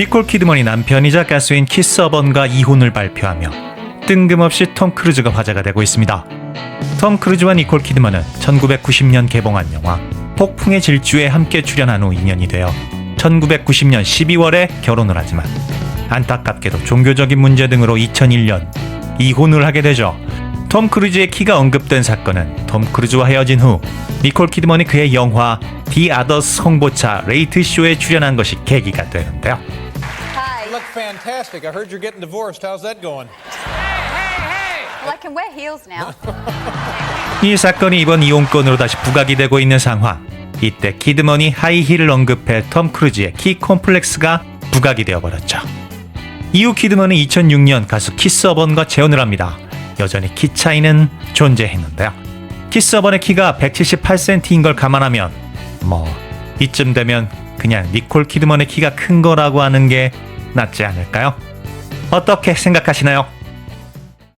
니콜 키드먼이 남편이자 가수인 키스 어번과 이혼을 발표하며 뜬금없이 톰 크루즈가 화제가 되고 있습니다. 톰 크루즈와 니콜 키드먼은 1990년 개봉한 영화 폭풍의 질주에 함께 출연한 후 인연이 되어 1990년 12월에 결혼을 하지만 안타깝게도 종교적인 문제 등으로 2001년 이혼을 하게 되죠. 톰 크루즈의 키가 언급된 사건은 톰 크루즈와 헤어진 후 니콜 키드먼이 그의 영화 디 아더스 홍보차 레이트 쇼에 출연한 것이 계기가 되는데요. Look fantastic. I heard you're getting divorced. How's that going? Well, I can wear heels now. 이 사건이 이번 이혼건으로 다시 부각이 되고 있는 상황. 이때 키드먼이 하이힐을 언급해 톰 크루즈의 키 콤플렉스가 부각이 되어버렸죠. 이후 키드먼은 2006년 가수 키스어번과 재혼을 합니다. 여전히 키 차이는 존재했는데요. 키스어번의 키가 178cm인 걸 감안하면 뭐 이쯤 되면 그냥 니콜 키드먼의 키가 큰 거라고 하는 게 낫지 않을까요? 어떻게 생각하시나요?